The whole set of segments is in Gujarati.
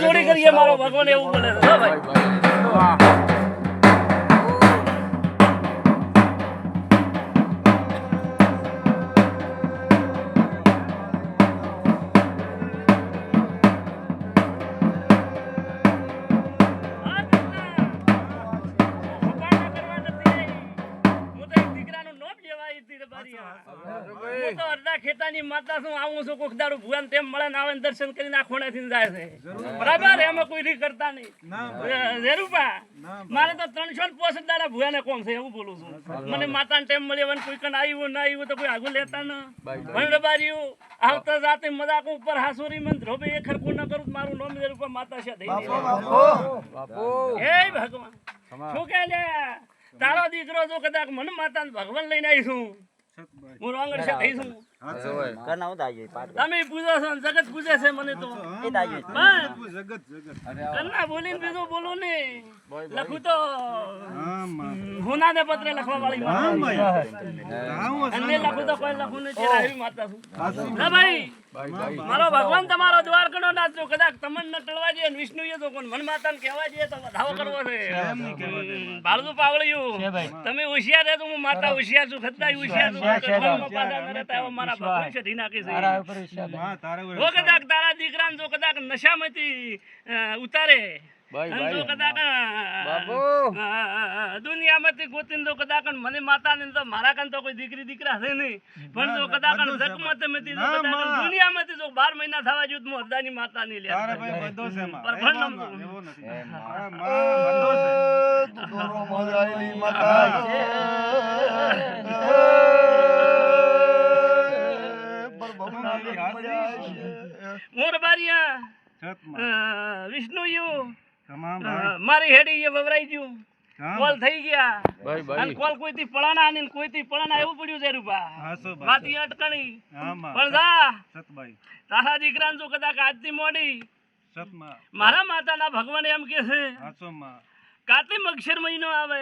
જોડી કરીએ મારો ભગવાન એવું બોલે છે. ભાઈ. હું તો અડધા ખેતાની માતા છું આવું છું કોક દાડો ભુવાન તેમ મળે ને આવે દર્શન કરીને આ ખૂણેથી જાય છે. બરાબર એમાં કોઈ રી કરતા નહીં. અ, મારે તો ત્રણસો ને પોસઠ દાડા ભુવાને કોમ છે એવું બોલું છું. મને માતાને ટેમ મળ્યો હોય કોઈ કણ આવ્યું ના આવ્યું તો કોઈ આગું લેતા ન. ભણરબારીયું આવતા જાતે મજાક ઉપર હાસુરી મંત્ર રોબે એ ખરખું ન કરું તો મારું નામ રૂપા માતા છે હે ભગવાન. શું કે લે તારો દીકરો જો કદાચ મને માતા ભગવાન લઈને આવીશું હું રોંગર છે થઈશું કરના હું દાઈ પાટ તમે પૂજો છો જગત પૂજે છે મને તો. એ દાઈ પણ બોલીને બીજું બોલો ને. લખું તો. હોના ને પત્ર લખવા વાળી અને લખું તો કોઈ લખું ને ચેરા માતા છું. ના ભાઈ. મારો ભગવાન તમારો દ્વાર કડો નાચો કદાચ તમન ન ટળવા દે વિષ્ણુ એ તો કોણ મન માતાને કહેવા દે તો વધાવો કરવો છે. બાળનું પાવળિયું. તમે હોશિયાર રહેતો હું માતા હોશિયાર છું ખતરા હોશિયાર છું. પાછા ન રહેતા એવા મારા ભગવાન છે ધીના કે જો કદાચ તારા દીકરાને જો કદાચ નશામાંથી ઉતારે. દુનિયામાંથી ગોતીને જો કદાચ મને માતાને તો મારા કાન તો કોઈ દીકરી દીકરા છે નહીં. પણ જો કદાચ જગમતમાંથી દુનિયામાંથી જો બાર મહિના થવા જોઈએ તો હું હરદાની માતા નહીં લે પરભણ નામ છું. મોર બારિયા વિષ્ણુ યુ મારી હેડી એ વવરાઈ ગયું. કોલ થઈ ગયા. અને કોલ કોઈથી પડાણા ને કોઈથી પડાણા એવું પડ્યું છે રૂપા. વાતી અટકણી. પણ જા. તારા દીકરાને જો કદાચ આજથી મોડી. મારા માતાના ભગવાન એમ કે છે. કાતલી અક્ષર મહિનો આવે?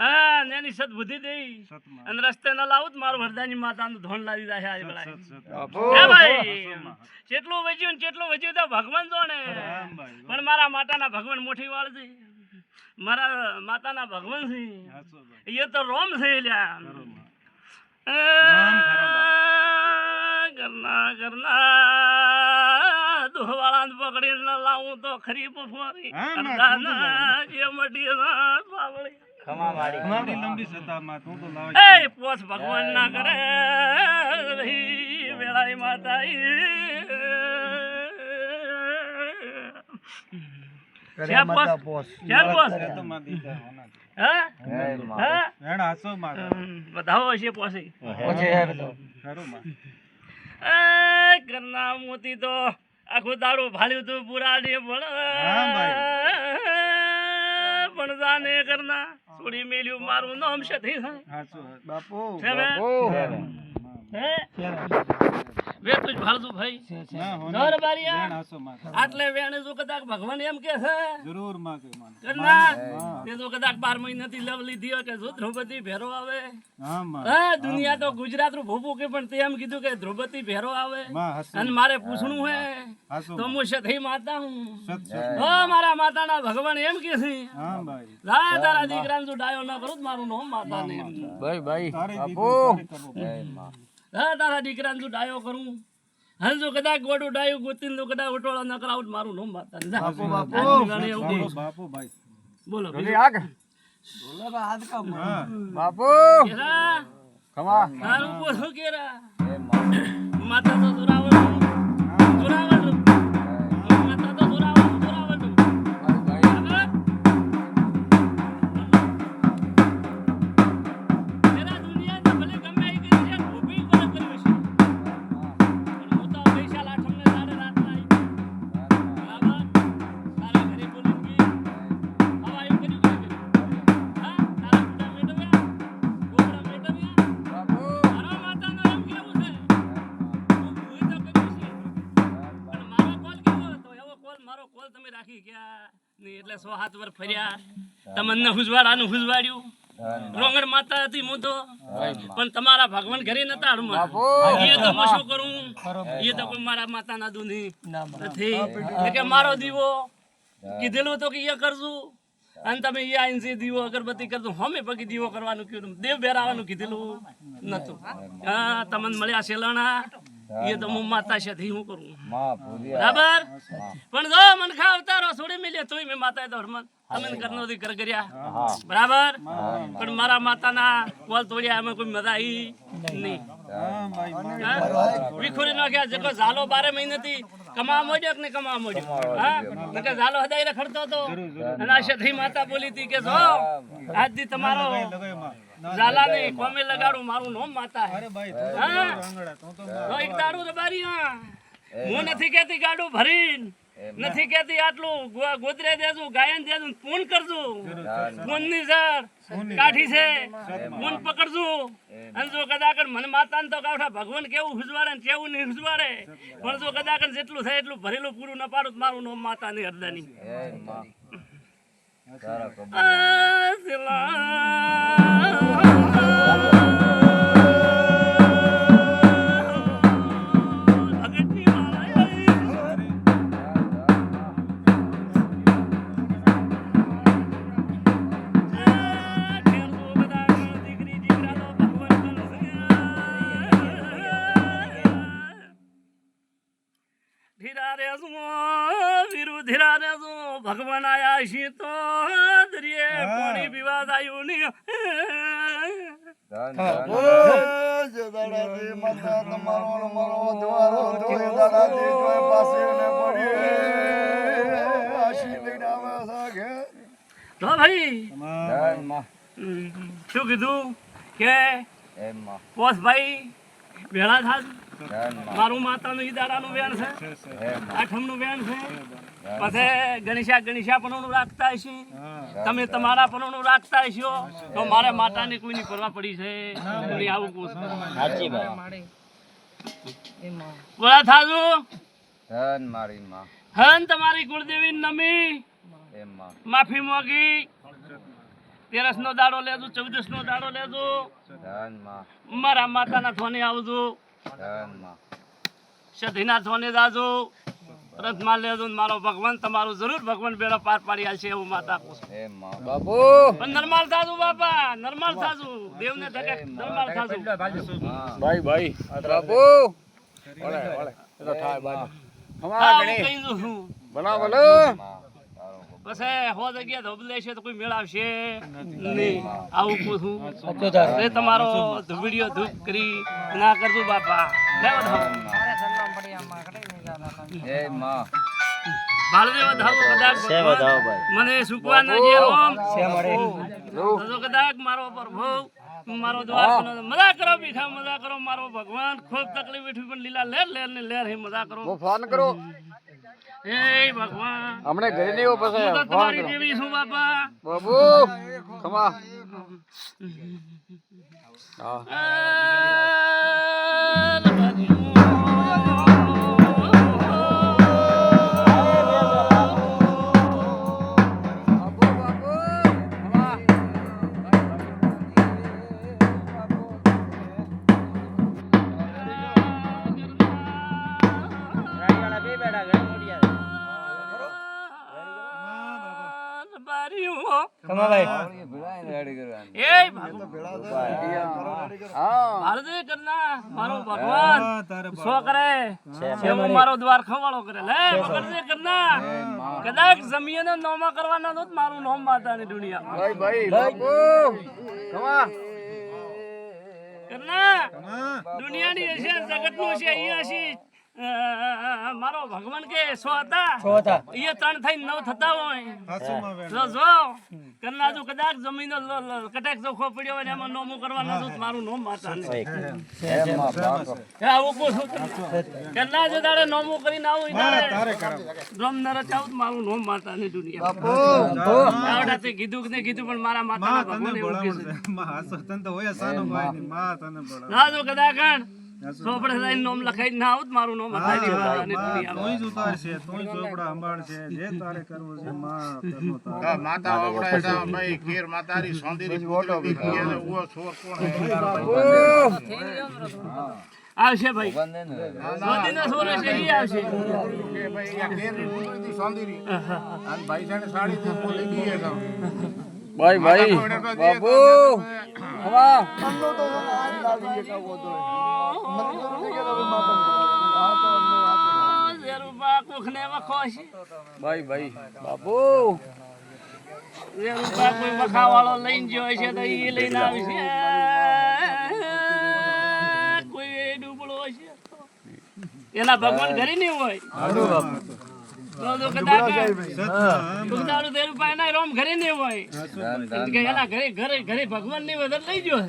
હા ને એની સદબુદ્ધિ દઈ. અને રસ્તે ન લાવું મારો વરદાની માતાનું ધોન લાવી દે આજ બેલાએ. ભાઈ. જેટલું વચ્યું ને જેટલું વજ્યું તો ભગવાન જોણે પણ મારા માતાના ભગવાન મોટી વાળ છે. મારા માતાના ભગવાન છે. એ તો રોમ છે લ્યા. કરના કરના દોવાળાને પકડીને લાવું તો ખરી અરદાના જે મટી ના પાવળી ખમા વાળી એ પોસ ભગવાન ના કરે. વેળાઈ માતા ક્યાં પોસ. ક્યાં પોસ. બધાઓ એ કરના મોતી તો આખું દાડું ભાળ્યું તું પૂરા ને પણ પણ જાને કરના છોડી મેલ્યું મારું નામ છે. થઈ હે? વે તું જ ભાઈ ધર બારિયા. આટલે વેણે જો કદાચ ભગવાન એમ કે છે? જરૂરમાં કે માન કરના તે તો કદાચ બાર મહિનાથી લવ લીધી હોય કે જો દ્રૌપદી ભેરો આવે? હા હા દુનિયા તો ગુજરાતનું ભૂપું કે પણ તે એમ કીધું કે દ્રૌપદી ભેરો આવે. અને મારે પૂછણું હે તો હું સધી માતા હું. ઓ મારા માતાના ભગવાન એમ કે છે. હા ભાઈ. લા તારા દીકરાને જો ડાયો ના કરું મારું નામ માતા ને તારે દીકરી કરવો હા તારા દીકરાને તું ડાયો કરું. હાલ જો કદાચ ગોડું ડાયું ગોતીને કદાચ ઉટોળા ન કરાવું મારું નામ માતા બાપુ ભાઈ. બોલો કેરા? તારું બોલો કેરા. માતા. તો જોરાવર મારો કોલ તમે રાખી ગયા ને એટલે સો હાથ વર ફર્યા. તમને હુજવાડાનું હુજવાડ્યું. રોંગણ માતા હતી હું. તો પણ તમારા ભગવાન ઘરે નતા એ તો હું શું કરું? એ તો મારા માતા ના દુની નથી. કે મારો દીવો કીધેલું તો કે એ કરશું. અને તમે એ આઈન દીવો અગરબત્તી કરજો હમે પગી દીવો કરવાનું કીધું. દેવ બેરાવાનું કીધેલું નતું. હા તમને મળ્યા શેલણા. એ તો હું માતા છે હું કરું? બરાબર? પણ જો મન ખા અવતારો છોડી મેલ્યો તોય મેં માતા તો તમે કરનો દી કર કર્યા બરાબર? પણ મારા માતાના કોલ તોડ્યા અમે કોઈ મજા આવી નહીં. હા? વિખુરી નાખ્યા જકો ઝાલો બારે મહિનેથી કમા મોડ્યો કે કમા મોડ્યો? હા? નકર ઝાલો હદાઈ રખડતો હતો. અને આ થઈ માતા બોલી હતી કે જો આજથી તમારો ઝાલા ને કોમે લગાડું મારું નામ માતા હે. હા? તો એક દારૂ રબારી હા. હું નથી કેતી ગાડું ભરીન. નથી કેતી આટલું ગોદરે દેજો ગાયન દેજો ફોન કરજો. ફોનની સર. કાઠી છે. ફોન પકડજો. અને જો કદાચ મને માતા તો કાઠા ભગવાન કેવું હુજવાડે ને કેવું નહીં હુજવાડે પણ જો કદાચ જેટલું થાય એટલું ભરેલું પૂરું ન પાડું મારું નામ માતા ની હરદાની ધીરા છે તો દરિયે પાણી પીવા જાયું ની તો ભાઈ શું કીધું કે પોસ ભાઈ ભેળા થાજ મારું માતાનું ઈ વેણ છે. આઠમનું વેણ છે. પછી ગણેશા ગણેશા પણ રાખતા હશે. તમે તમારા પણ રાખતા હશો. તો મારે માતાની કોઈની પરવા પડી છે? આવું કહું સાચી બોલા થાજુ. ધન મારી માં. હન તમારી કુળદેવી નમી. માફી મોગી. તેરસ નો દાડો લેજો ચૌદસ નો દાડો લેજો. ધનમાં. મારા માતાના થોને આવજો. સધીના થોને જાજો. રથમાં લેજો મારો ભગવાન તમારું જરૂર ભગવાન બેડો પાર પાડી આલશે એવું માતા બાપુ. નરમાલ થાજુ બાપા નરમાલ થાજુ. દેવને ધકે નરમાલ થાજુ. ભાઈ ભાઈ બાપુ! વળે વળે. એ તો થાય બાજુ. હા હમણાં હું ગણી કહી દઉં છું બનાવ બોલો પછી હો જગ્યા ધોબલે છે તો કોઈ મેળાવશે નહીં. આવું કહું છું એ તમારો વીડિયો ધૂપ કરી ના કરજો બાપા. લેવા જય માં. મને સુકવા જે રોમ. તો કદાચ મારો પ્રભુ મારો દ્વાર મજા કરો બીઠા મજા કરો. મારો ભગવાન ખૂબ તકલીફ ઉઠી પણ લીલા લેર લેર ને લેર હે મજા કરો. ફોન કરું. હે ભગવાન. હમણે ઘરે નહીં પછી તમારી દેવી છું બાપા. બાબુ ખમા. હા. એ કરના મારો ભગવાન. કરે? મારો દ્વાર ખવાળો કરે. લે ભગવાન કરના કદાચ જમીન નોમા કરવાના તો મારું નોમ માતાની દુનિયા. ભાઈ ખમા કરના દુનિયાની હશે જગતનું હશે અહીંયા હશે. અ, મારો ભગવાન કે સો હતા? એ ત્રણ થઈ નવ થતા હોય. જો જો. કરના જો કદાચ જમીનો લ- ચોખ્ખો પડ્યો હોય ને એમાં નોમું કરવાના તો મારું નોમ માતા હે, આવું છું તમને. તારે નોમું કરીને આવું ઈ તારે ડ્રમ ન રચાવું મારું નોમ માતાની દુનિયા આવડાથી કીધું કે કીધું પણ મારા માતા ભગવાન એવું કીધું. ના જો કદાચ ચોપડે લઈને નામ લખાઈ ના આવત મારું નામ હતા અને દુનિયામાં. તું જ ઉતારશે તું જ ચોપડા સંભાળશે જે તારે કરવું છે માં કરનો તારે. માતા વગડા ભાઈ માતારી સોંદરી અને છોર કોણ? આવશે ભાઈ. બંને છોરે છે ઈ આવશે. કે ભાઈ આ ખીરની પુત્રી સોંદરી. અને ભાઈ જાણે સાડી તે બોલી ગઈ છે ભાઈ ભાઈ બાપુ ખમા ભાઈ ભાઈ. બાપુ. કોઈ વખાવાળો લઈને ગયો છે તો? એ લઈને આવશે કોઈ ડૂબળો છે એના ભગવાન ઘરે નહીં હોય? ભગવાનની વધારે લઈ ગયો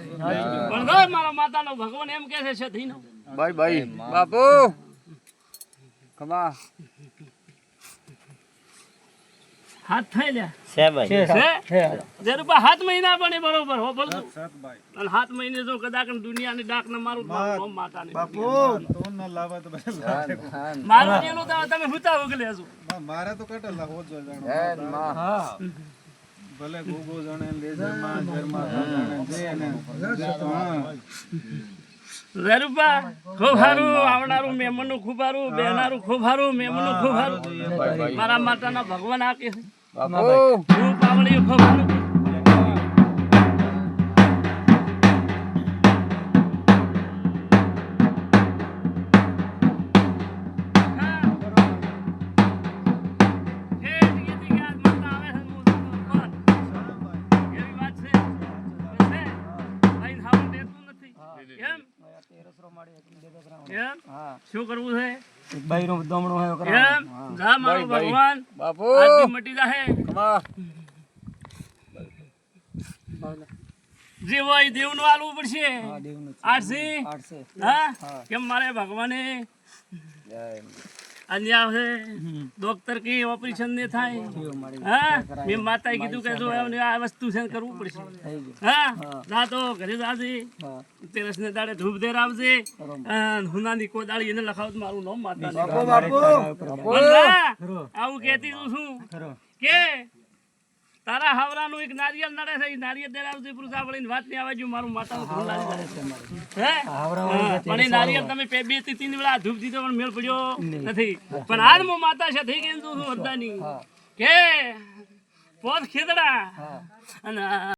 પણ જો માતા નો ભગવાન એમ કે છે સધીનો ભાઈ ભાઈ બાપુ. ખમા. હાથ થઈ લે. છે ભાઈ. છે જરૂર હાથ મહિના પણ બરોબર હો બોલ. સતભાઈ અને હાથ મહિને જો કદાચ દુનિયાની ડાક ને મારું મારું માતા ને બાપુ તો ન લાવા તો મારું જેલું તો તમે હુતા ઉગલે છો મારા તો કટે લાવો જો જાણો. હા માં. ભલે ગોગો જાણે લેજરમાં ઘરમાં જાણે જે ને હા. રૂપા ખૂબ સારું આવનારું મહેમાનનું ખૂબ સારું બેનારું ખૂબ સારું મહેમાનનું ખૂબ સારું. મારા માતાના ભગવાન આ કે છે. બાપુ. ખૂબ પાવડીયું ખૂબ સારું એવી વાત છે? શું કરવું છે એમ? જા મારો. ભગવાન. બાપુ. આજથી મટી જાહે. ખમા જે હોય દેવનું આલવું પડશે. આરસી. હા. કેમ મારે ભગવાને? જય અન્યા આવશે ડોક્ટર કે ઓપરેશન ને થાય. હા? મેં માતાએ કીધું કે જો આ વસ્તુ છે કરવું પડશે. હા? જા તો ઘરે જાજે તેરસ ને દાડે ધૂપ દેર આવજે અને હુનાની કોદાળી એને લખાવ મારું નામ માતા આવું કહેતી તું શું કે તારા હાવરાનું એક નારિયેળ નડે છે નારિયેલ નારિયેળ દેરાવજી પુરુષા વળીને વાત નહીં આવે જો મારું માતાનું ધૂળ લાગી છે. હે? પણ એ નારિયેળ તમે બે બેથી તીન વેળા ધૂપ દીધો પણ મેળ પડ્યો નથી. પણ હાલ હું માતા છે થઈ ગઈ તું અડધાની કે? પોત ખેતડા. અને